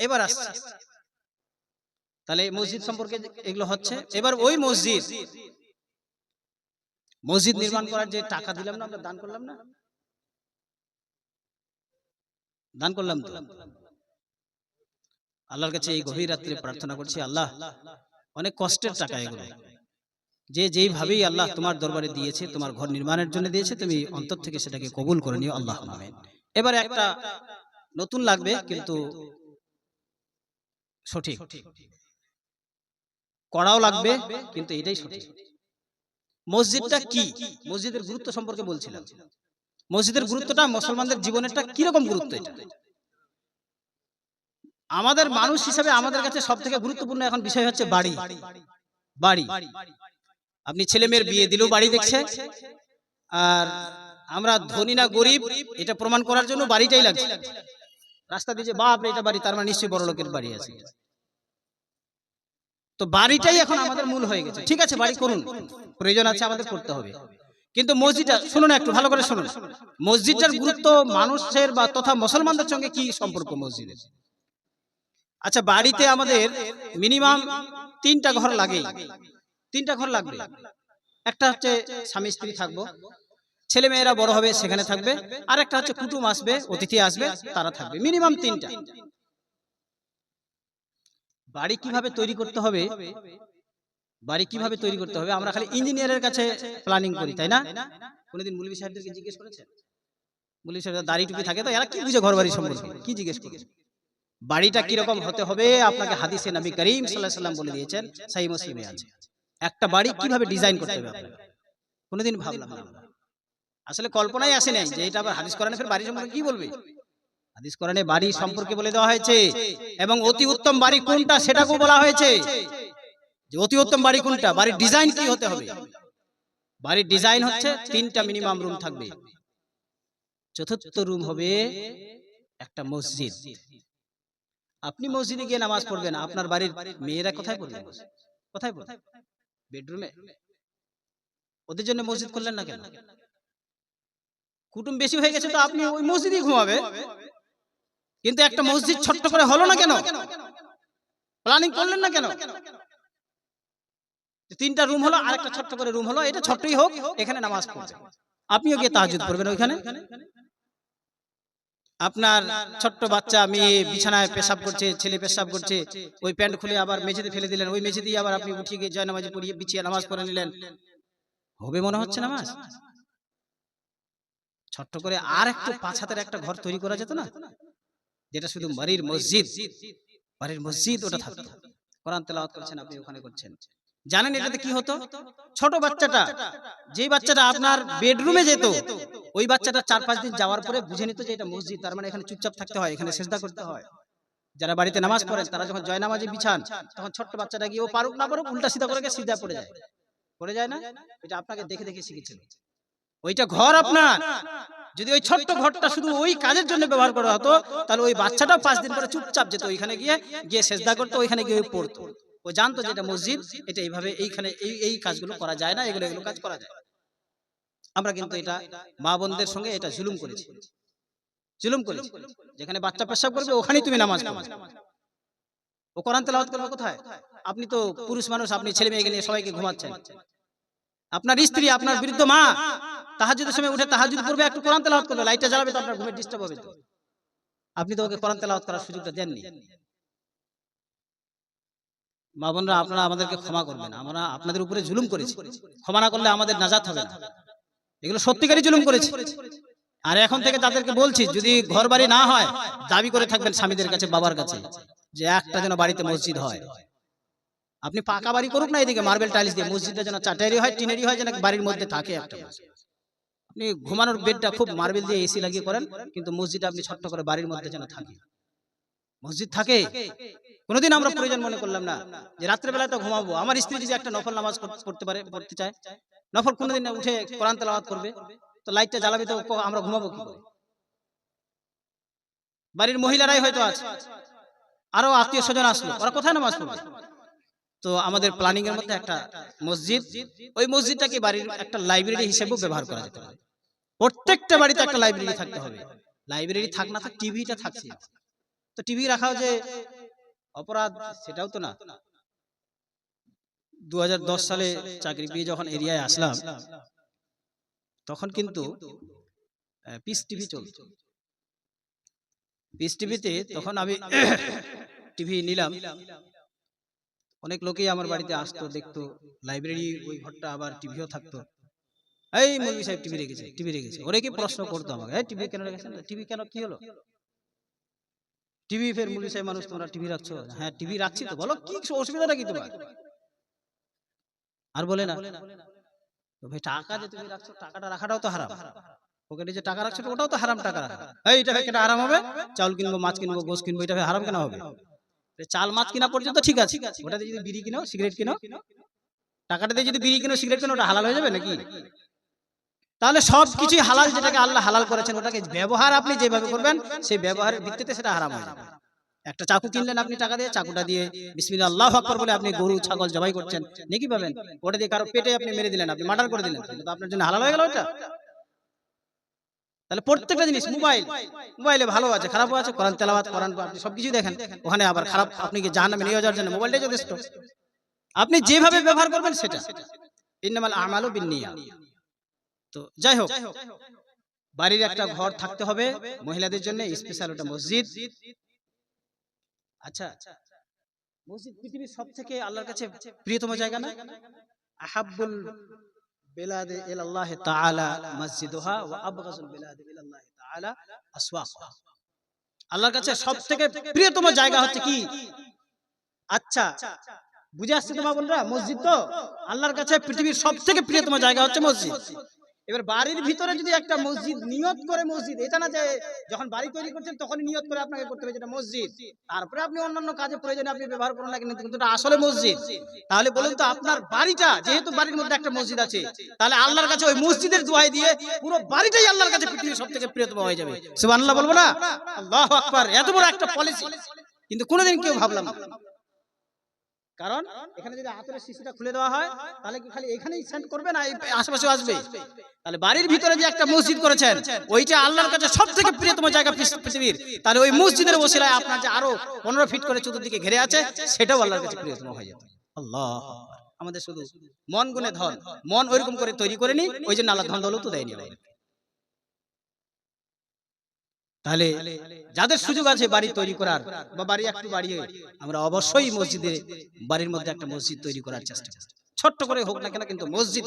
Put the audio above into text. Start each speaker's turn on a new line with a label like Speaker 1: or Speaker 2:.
Speaker 1: এবার আসছে। তাহলে মসজিদ সম্পর্কে এগুলো হচ্ছে এবার ওই মসজিদ। মসজিদ। নির্মাণ করার যে টাকা দিলাম না আমরা দান করলাম না? দান করলাম তো? আল্লাহর কাছে এই গভীর রাত্রে প্রার্থনা করছি আল্লাহ অনেক কষ্টের টাকা এগুলো। যে যেইভাবেই আল্লাহ তোমার দরবারে দিয়েছে তোমার ঘর নির্মাণের জন্য দিয়েছে তুমি অন্তর থেকে সেটাকে কবুল করে নিও আল্লাহ এবারে একটা নতুন লাগবে কিন্তু সঠিক। কড়াও লাগবে কিন্তু এটাই সঠিক। মসজিদটা কি? মসজিদের গুরুত্ব সম্পর্কে বলছিলাম। মসজিদের গুরুত্বটা মুসলমানদের জীবনেরটা কীরকম গুরুত্ব এটা? আমাদের মানুষ হিসেবে আমাদের কাছে সব থেকে গুরুত্বপূর্ণ এখন বিষয় হচ্ছে বাড়ি। বাড়ি। আপনি ছেলে মেয়ের বিয়ে দিলেও বাড়ি দেখছে। আর আমরা ধনী না গরিব এটা প্রমাণ করার জন্য বাড়িটাই লাগছে। রাস্তা দিয়ে যে বাপ এটা বাড়ি তার মানে নিশ্চয়ই বড় লোকের বাড়ি আছে। তো বাড়িটাই এখন আমাদের মূল হয়ে গেছে। ঠিক আছে বাড়ি করুন। প্রয়োজন আছে আমাদের করতে হবে। কিন্তু মসজিদটা শুনুন একটু ভালো করে শুনুন। মসজিদটার গুরুত্ব মানুষের বা তথা মুসলমানদের সঙ্গে কি সম্পর্ক মসজিদের? আচ্ছা বাড়িতে আমাদের মিনিমাম তিনটা ঘর লাগে তিনটা ঘর লাগবে। একটা হচ্ছে স্বামী স্ত্রী থাকব। ছেলে মেয়েরা বড় হবে সেখানে থাকবে। আর একটা হচ্ছে কুটুম আসবে অতিথি আসবে তারা থাকবে। মিনিমাম তিনটা। বাড়ি কীভাবে তৈরি করতে হবে? বাড়ি কীভাবে তৈরি করতে হবে? আমরা খালি ইঞ্জিনিয়ারের কাছে প্ল্যানিং করি, তাই না? কোনোদিন মুলবি সাহেবদেরকে জিজ্ঞেস করেছেন? মুলবি সাহেব দাড়ি টুপি থাকে তো এরা কি বুঝে ঘর বাড়ি সম্পর্কে? কি জিজ্ঞেস করে বাড়িটা কীরকম হতে হবে? আপনাকে হাদিসে নবী করিম সাল্লাহ সাল্লাম বলে দিয়েছেন সাই মুসলিমে আছে। একটা বাড়ি কীভাবে ডিজাইন করতে হবে আপনাকে? কোনোদিন ভাবলাম আসলে কল্পনাই আসে নাই যে এটা আবার হাদিস কোরআনে ফের বাড়ি সম্পর্কে কি বলবে? হাদিস কোরআনে বাড়ি সম্পর্কে বলে দেওয়া হয়েছে এবং অতি উত্তম বাড়ি কোনটা সেটাকেও বলা হয়েছে যে অতি উত্তম বাড়ি কোনটা বাড়ির ডিজাইন কি হতে হবে? বাড়ির ডিজাইন হচ্ছে তিনটা মিনিমাম রুম থাকবে। চতুর্থ রুম হবে একটা মসজিদ। আপনি মসজিদে গিয়ে নামাজ পড়বেন আপনার বাড়ির মেয়েরা কোথায় পড়বে? কোথায় পড়বে? বেডরুমে? ওদের জন্য মসজিদ করলেন না কেন? কুটুম বেশি হয়ে গেছে তো আপনি ওই মসজিদেই ঘুমাবে। কিন্তু একটা মসজিদ ছোট্ট করে হলো না কেন? প্ল্যানিং করলেন না কেন? তিনটা রুম হলো আর একটা ছোট্ট করে রুম হলো এটা ছোট্টই হোক এখানে নামাজ পড়বে আপনিও গিয়ে তাহাজুদ পড়বেন ওইখানে। আপনার ছোট্ট বাচ্চা মেয়ে বিছানায় পেশাব করছে ছেলে পেশাব করছে ওই প্যান্ট খুলে আবার মেঝেতে ফেলে দিলেন ওই মেঝে দিয়ে আবার আপনি উঠিয়ে গিয়ে জয় নামাজে পড়িয়ে বিছিয়ে নামাজ পড়ে নিলেন। হবে মনে হচ্ছে নামাজ? ছোট্ট করে আর একটু পাঁচ হাতের একটা ঘর তৈরি করা যেত না? যেটা শুধু বাড়ির মসজিদ বাড়ির মসজিদ ওটা থাকতো কোরআন তেলাওয়াত করছেন আপনি ওখানে করছেন। জানেন এটাতে কি হতো? ছোট বাচ্চাটা যে বাচ্চাটা আপনার বেডরুমে যেত ওই বাচ্চাটা চার পাঁচ দিন যাওয়ার পরে বুঝে নিত যে এটা মসজিদ তার মানে এখানে চুপচাপ থাকতে হয় এখানে সেজদা করতে হয়। যারা বাড়িতে নামাজ পড়েন তারা যখন জয় নামাজে বিছান তখন ছোট্ট বাচ্চাটা গিয়ে ও পারুক না পারুক উল্টা সিধা করে সিধা পড়ে যায়। পড়ে যায় না? এটা আপনাকে দেখে দেখে শিখেছিল ওইটা ঘর আপনার যদি ওই ছোট্ট ঘরটা শুধু ওই কাজের জন্য ব্যবহার করা হতো, তাহলে ওই বাচ্চাটাও পাঁচ দিন পরে চুপচাপ যেত ওইখানে গিয়ে গিয়ে সেজদা করতো, ওইখানে গিয়ে পড়তো। ও জানতো যে এটা মসজিদ, এটা এইভাবে এইখানে এই এই কাজগুলো করা যায় না, এগুলো এগুলো কাজ করা যায়। আমরা কিন্তু এটা মা বোনদের সঙ্গে এটা জুলুম করেছি। জুলুম করেছি। যেখানে বাচ্চা পেশাব করবে, ওখানেই তুমি নামাজ ও কোরআন তেলাওয়াত করবে কোথায়? আপনি তো পুরুষ মানুষ, আপনি ছেলে মেয়েকে নিয়ে সবাইকে ঘুমাচ্ছেন। আপনার স্ত্রী আপনার বৃদ্ধ মা তাহাজুদের সময় উঠে তাহাজুদ করবে একটু কোরআন তেলাওয়াত করবে। লাইটটা জ্বালাবে তো আপনার ঘুমে ডিস্টার্ব হবে তো। আপনি তো ওকে কোরআন তেলাওয়াত করার সুযোগটা দেননি। মা বোনরা আপনারা আমাদেরকে ক্ষমা করবেন। আমরা আপনাদের উপরে জুলুম করেছি। ক্ষমা না করলে আমাদের নাজাত হবে না। এগুলো সত্যিকারই জুলুম করেছি। আর এখন থেকে তাদেরকে বলছি যদি ঘর বাড়ি না হয় দাবি করে থাকবেন স্বামীদের কাছে বাবার কাছে যে একটা যেন বাড়িতে মসজিদ হয়। আপনি পাকা বাড়ি করুক না এদিকে মার্বেল টাইলস দিয়ে, মসজিদে যেন চাটারি হয় টিনেরই হয়, যেন বাড়ির মধ্যে থাকে একটা আপনি ঘুমানোর বেডটা খুব মার্বেল দিয়ে এসি লাগিয়ে করেন, কিন্তু মসজিদটা আপনি ছোট্ট করে বাড়ির মধ্যে যেন থাকে। মসজিদ থাকে? কোনোদিন আমরা প্রয়োজন মনে করলাম না যে রাত্রেবেলা তো ঘুমাবো। আমার স্ত্রী যদি একটা নফল নামাজ কর- পড়তে পারে, পড়তে চায়, নফল কোনোদিন উঠে কোরআন তেলাওয়াত করবে, তো লাইটটা জ্বালাবে তো আমরা ঘুমাবো কি বাড়ির মহিলারাই হয়তো আছে। আরও আত্মীয় স্বজন আসলো, ওরা কোথায় নামাজ পড়বে? তো আমাদের প্ল্যানিং এর মধ্যে একটা মসজিদ, ওই মসজিদটাকে বাড়ির একটা লাইব্রেরি হিসেবেও ব্যবহার করা যেতে পারে। প্রত্যেকটা বাড়িতে একটা লাইব্রেরি থাকতে হবে। লাইব্রেরি থাক না থাক টিভিটা থাকছে তো টিভি রাখাও যে অপরাধ, সেটাও তো না। দু হাজার দশ সালে চাকরি পেয়ে যখন এরিয়ায় আসলাম, তখন কিন্তু পিস টিভি চলত। পিস টিভিতে তখন আমি টিভি নিলাম। অনেক লোকেই আমার বাড়িতে আসতো দেখতো লাইব্রেরি ওই ঘরটা আবার টিভিও থাকতো। এই মৌলভী সাহেব টিভি রেখেছে টিভি রেখেছে ওরে কি প্রশ্ন করতো আমাকে? টিভি কেন রেখেছেন টিভি কেন? কি হলো? টিভি ফের সাহেব মানুষ তোমরা টিভি রাখছো? হ্যাঁ টিভি রাখছি তো বলো কি অসুবিধাটা কি তোমার? আর বলে না। তো ভাই টাকা যে তুমি রাখছো টাকাটা রাখাটাও তো হারাম। পকেটে যে টাকা রাখছো ওটাও তো হারাম টাকা রাখা। এই এটা কেন হারাম হবে? চাউল কিনবো মাছ কিনবো গোস কিনবো এটা হারাম কেন হবে? চাল মাছ কিনা পর্যন্ত ঠিক আছে। ওটাতে যদি বিড়ি কিনো সিগারেট কিনো টাকাটাতে যদি বিড়ি কিনো সিগারেট কিনো ওটা হালাল হয়ে যাবে নাকি? তাহলে সব কিছুই হালাল যেটাকে আল্লাহ হালাল করেছেন ওটাকে ব্যবহার আপনি যেভাবে করবেন সেই ব্যবহারের ভিত্তিতে সেটা হারাম হয়ে যাবে। একটা চাকু কিনলেন আপনি টাকা দিয়ে চাকুটা দিয়ে বিসমিল্লাহ আল্লাহ আকবর বলে আপনি গরু ছাগল জবাই করছেন নাকি পাবেন? ওটা দিয়ে কারও পেটে আপনি মেরে দিলেন আপনি মার্ডার করে দিলেন আপনার জন্য হালাল হয়ে গেল ওটা? তাহলে প্রত্যেকটা জিনিস মোবাইল মোবাইলে। ভালো আছে খারাপও আছে কোরআন তেলাবাদ কোরআন আপনি সবকিছু দেখেন। ওখানে আবার খারাপ আপনি কি জাহান্নামে নিয়ে যাওয়ার জন্য মোবাইলটাই যথেষ্ট। আপনি যেভাবে ব্যবহার করবেন সেটা। ইন্নামাল আমালু বিন্নিয়া। তো যাই হোক বাড়ির একটা ঘর থাকতে হবে মহিলাদের জন্য স্পেশাল ওটা মসজিদ। আচ্ছা মসজিদ পৃথিবীর সব থেকে আল্লাহর কাছে প্রিয়তম জায়গা না? আহাব্বুল বেলাদে তাআলা মসজিদুহা ওয়া বেলাদে তাআলা আল্লাহর কাছে সবথেকে প্রিয়তম জায়গা হচ্ছে কি? আচ্ছা বুঝে আসছে তোমার বোনরা, মসজিদ তো? আল্লাহর কাছে পৃথিবীর সবথেকে প্রিয়তম জায়গা হচ্ছে মসজিদ। এবার বাড়ির ভিতরে যদি একটা মসজিদ নিয়ত করে মসজিদ, এটা না যে যখন বাড়ি তৈরি করছেন তখনই নিয়ত করে আপনাকে করতে হবে যেটা মসজিদ। তারপরে আপনি অন্যান্য কাজে প্রয়োজনে আপনি ব্যবহার করুন না কিন্তু এটা আসলে মসজিদ। তাহলে বলুন তো আপনার বাড়িটা, যেহেতু বাড়ির মধ্যে একটা মসজিদ আছে, তাহলে আল্লাহর কাছে ওই মসজিদের দোয়াই দিয়ে পুরো বাড়িটাই আল্লাহর কাছে পৃথিবীর সব থেকে প্রিয়তম হয়ে যাবে। সুবহানাল্লাহ বলব না? আল্লাহু আকবার, এত বড় একটা পলিসি কিন্তু কোনোদিন কেউ ভাবলাম না। কারণ এখানে যদি হাতের শিশিটা খুলে দেওয়া হয় তাহলে কি খালি এখানেই সেন্ড করবে না? আশেপাশে আসবে। তাহলে বাড়ির ভিতরে যে একটা মসজিদ করেছেন ওইটা আল্লাহর কাছে সব থেকে প্রিয়তম জায়গা পৃথিবীর। তাহলে ওই মসজিদের ওসিলায় আপনার যে আরও পনেরো ফিট করে চতুর্দিকে ঘিরে আছে সেটাও আল্লাহর কাছে প্রিয়তম হয়ে যেত। আল্লাহ আমাদের শুধু মন গুনে ধন মন ওইরকম করে তৈরি করে নি ওই জন্য আল্লাহ ধন দৌলত দেয়নি আমাদের। তাহলে যাদের সুযোগ আছে বাড়ি তৈরি করার বা বাড়ি একটু বাড়িয়ে আমরা অবশ্যই মসজিদে বাড়ির মধ্যে একটা মসজিদ তৈরি করার চেষ্টা করছি ছোট্ট করে হোক না কেন কিন্তু মসজিদ।